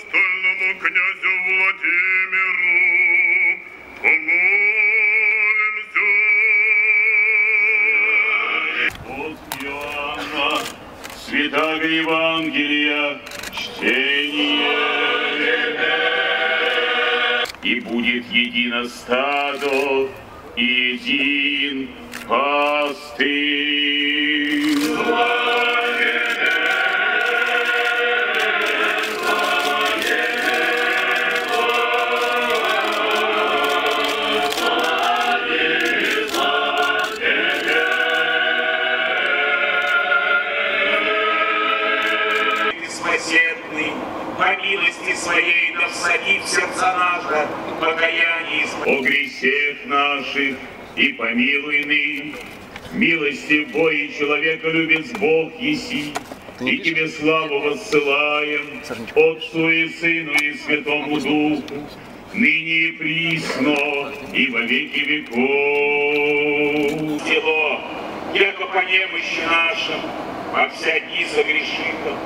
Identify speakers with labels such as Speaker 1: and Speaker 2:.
Speaker 1: Стольному князю Владимиру помолимся.
Speaker 2: От Иоанна, Святаго Евангелия, чтение. И будет едино стадо, и един пастырь.
Speaker 3: По милости своей да всадит в сердца наши покаяние
Speaker 2: о грехах наших и помилуй ны. Милости Божией человека любит Бог еси, и Тебе славу воссылаем, Отцу и Сыну и Святому Духу, ныне и присно, и во веки веков.
Speaker 3: дело, яко по немощи нашим, во вся дни согрешито.